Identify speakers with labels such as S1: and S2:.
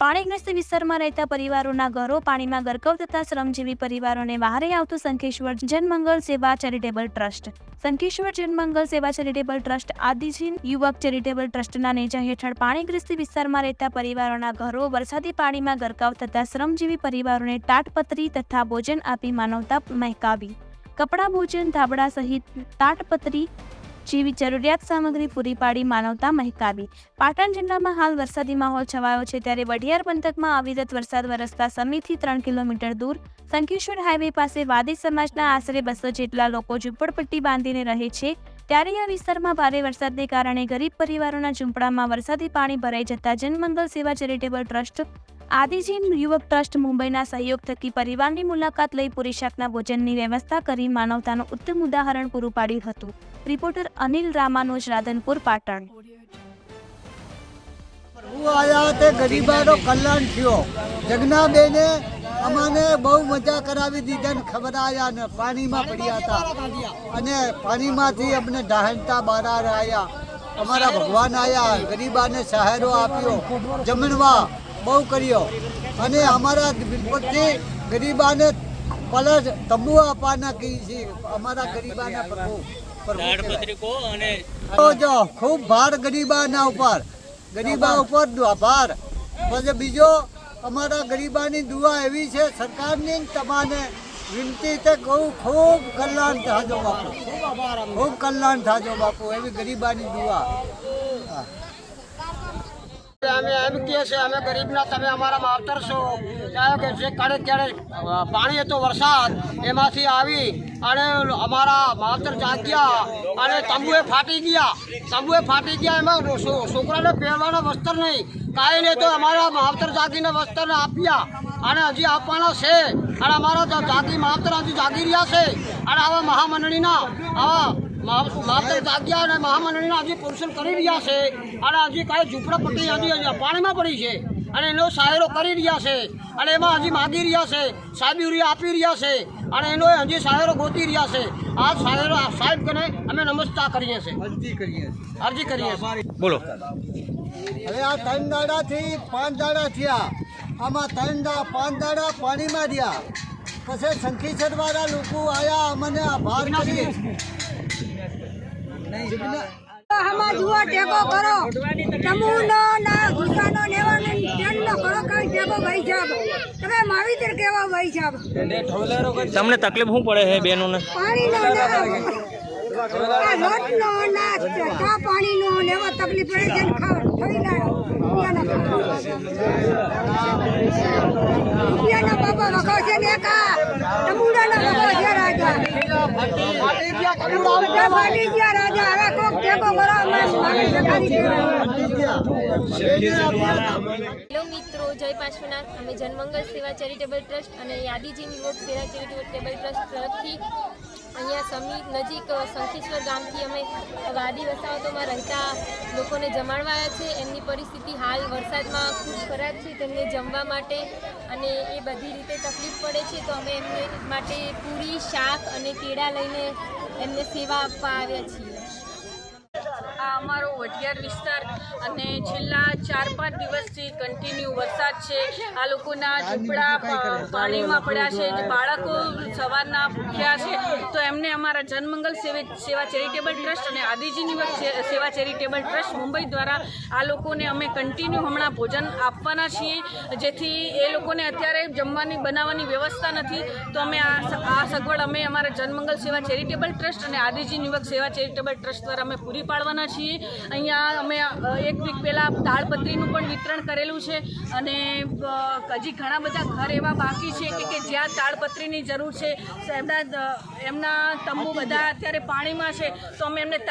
S1: પાણીગ્રસ્ત વિસ્તારમાં રહેતા પરિવારોના ઘરો પાણીમાં ગરકાવ થતા શ્રમજીવી પરિવારોને વહારે આવતું સંકેશ્વર જનમંગલ સેવા ચેરિટેબલ ટ્રસ્ટ. સંકેશ્વર જનમંગલ સેવા ચેરિટેબલ ટ્રસ્ટ આદિજીન યુવક ચેરિટેબલ ટ્રસ્ટના નેજા હેઠળ પાણીગ્રસ્ત વિસ્તારમાં રહેતા પરિવારોના ઘરો વરસાદી પાણીમાં ગરકાવ થતા શ્રમજીવી પરિવારોને તાટપત્રી તથા ભોજન આપી માનવતા મહેકાવી. કપડાં, ભોજન, ધાબળા સહિત તાટપત્રી જેવી જરૂરિયાત સામગ્રી પૂરી પાડી માનવતા મહેકાવી. પાટણ જિલ્લામાં હાલ વરસાદી માહોલ છવાયો છે ત્યારે વઢિયાર પંથકમાં અવિરત વરસાદ વરસતા સમીથી ત્રણ કિલોમીટર દૂર, સંકેશ્વર હાઈવે પાસે વાદી સમાજના આશરે બસો જેટલા લોકો ઝૂંપડપટ્ટી બાંધીને રહે છે. ત્યારે આ વિસ્તારમાં ભારે વરસાદને કારણે ગરીબ પરિવારોના ઝૂંપડામાં વરસાદી પાણી ભરાઈ જતા જનમંગલ સેવા ચેરિટેબલ ટ્રસ્ટ, આદિજીન યુવક ટ્રસ્ટ મુંબઈના સહયોગ થકી પરિવારની મુલાકાત લઈ પુરી શાકના ભોજનની વ્યવસ્થા કરી માનવતાનું ઉત્તમ ઉદાહરણ પૂરું પાડ્યું હતું. રિપોર્ટર અનિલ રામાનુજ રાધનપુર પાટણ.
S2: હું આવ્યા તે ગરીબાનો કલ્યાણ થયો. જગનાબેને અમને બહુ મજા કરાવી દીધા ને ખબરાયા ને પાણીમાં પડ્યા હતા. અને પાણીમાંથી અમને ડાહનતા બહાર આવ્યા અમારા ભગવાન આવ્યા ગરીબાને સહારો આપ્યો, જમણવા બહુ કર્યો. અને અમારા પછી ગરીબાને પલસ તંબુ આપવાના કહી છે અમારા ગરીબાના પ્રભુ. તો જો ખૂબ ભાર ગરીબાના ઉપર. ગરીબા ઉપર ભાર. પછી બીજો અમારા ગરીબાની દુઆ એવી છે સરકારની ને તમારે વિનંતી છે કહું ખૂબ કલ્યાણ થાજો બાપુ. ખૂબ કલ્યાણ થાજો બાપુ એવી ગરીબાની દુઆ.
S3: અમે એમ કહીએ છીએ અમે ગરીબના તમે અમારા માવતર છો. કે જે કાળે ત્યારે પાણી હતો વરસાદ, એમાંથી આવી અને અમારા માવતર જાગ્યા અને તંબુએ ફાટી ગયા. તંબુએ ફાટી ગયા એમાં છો- છોકરાને પહેરવાના વસ્ત્ર નહીં. કાંઈ નહીં તો અમારા માવતર જાગીને વસ્ત્ર આપ્યા. અને હજી આપવાના છે. અને અમારા જાગી, માવતર હજી જાગી રહ્યા છે. અને આવા મહામંડળીના, આવા માવતર જાગ્યા અને મહામંડળીના હજી પોષણ કરી રહ્યા છે. અને હજી કાંઈ ઝૂંપડાપટ્ટી હજી પાણીમાં પડી છે. અને એનો સહાયરો કરી રહ્યા છે. અને એમાં હજી માગી રહ્યા છે. સાહેબી આપી રહ્યા છે. અને એનો હજી સહાયરો ગોતી રહ્યા છે. આ સહાયરો સાહેબ કને અમે નમસ્કાર કરીએ છીએ.
S2: અરજી કરીએ
S3: અરજી કરીએ
S4: બોલો.
S2: હવે આ ત્રણ દાડાથી પાંચ દાડા થયા. આમાં ત્રણ દા પાંચ દાડા પાણીમાં રહ્યા પછી શંખીસર વાળા લોકો આયા અમને આભાર કરી
S5: આમાં જુઓ ટેકો કરો. તમુનો ના ગુસ્સાનો નેવાનો તેલનો કરો કઈ ટેકો ભાઈ સાહેબ તમે માવીતર કેવા ભાઈ સાહેબ
S4: તમને તકલીફ શું પડે છે બેનોને?
S5: પાણીનો ના. આ ના ચા પાણીનો ને એવા તકલીફ પડે છે ખાવ. થઈ લાયો બાપા વખો છે ને કા તમુડાના વખો
S6: હેલો મિત્રો, જય પાર્શ્વનાથ. અમે જનમંગલ સેવા ચેરિટેબલ ટ્રસ્ટ અને યાદીજી યુવક સેવા ચેરિટેબલ ટ્રસ્ટ તરફથી અહીંયા સમી, નજીક શંખેશ્વર ગામથી અમે વાદી વસાહતોમાં રહેતા લોકોને જમાડવા આવ્યા છે. એમની પરિસ્થિતિ હાલ વરસાદમાં ખૂબ ખરાબ છે. તેમને જમવા માટે અને એ બધી રીતે તકલીફ પડે છે. તો અમે એમને માટે પૂરી શાક અને કેળા લઈને એમને સેવા આપવા આવ્યા છીએ.
S7: આ અમારો વઢિયાર વિસ્તાર અને છેલ્લા ચાર પાંચ દિવસથી કન્ટિન્યુ વરસાદ છે. આ લોકોના ઝૂંપડા પાણીમાં પડ્યા છે બાળકો સવારના ભૂખ્યા છે. તો એમને અમારા જનમંગલ સેવે- સેવા ચેરિટેબલ ટ્રસ્ટ અને આદિજી યુવક સેવા ચેરિટેબલ ટ્રસ્ટ મુંબઈ દ્વારા આ લોકોને અમે કન્ટિન્યુ હમણાં ભોજન આપવાના છીએ. જેથી એ લોકોને અત્યારે જમવાની બનાવવાની વ્યવસ્થા નથી. તો અમે આ સગવડ અમે અમારા જનમંગલ સેવા ચેરિટેબલ ટ્રસ્ટ અને આદિજી યુવક સેવા ચેરિટેબલ ટ્રસ્ટ દ્વારા અમે પૂરી પાડવાના છીએ. અહીંયા અમે એક વીક પહેલાં તાળપત્રીનું પણ વિતરણ કરેલું છે અને હજી ઘણા બધા ઘર એવા બાકી છે કે કે જ્યાં તાડપત્રીની જરૂર છે એમના એમના તંબુ બધા અત્યારે પાણીમાં છે તો અમે એમને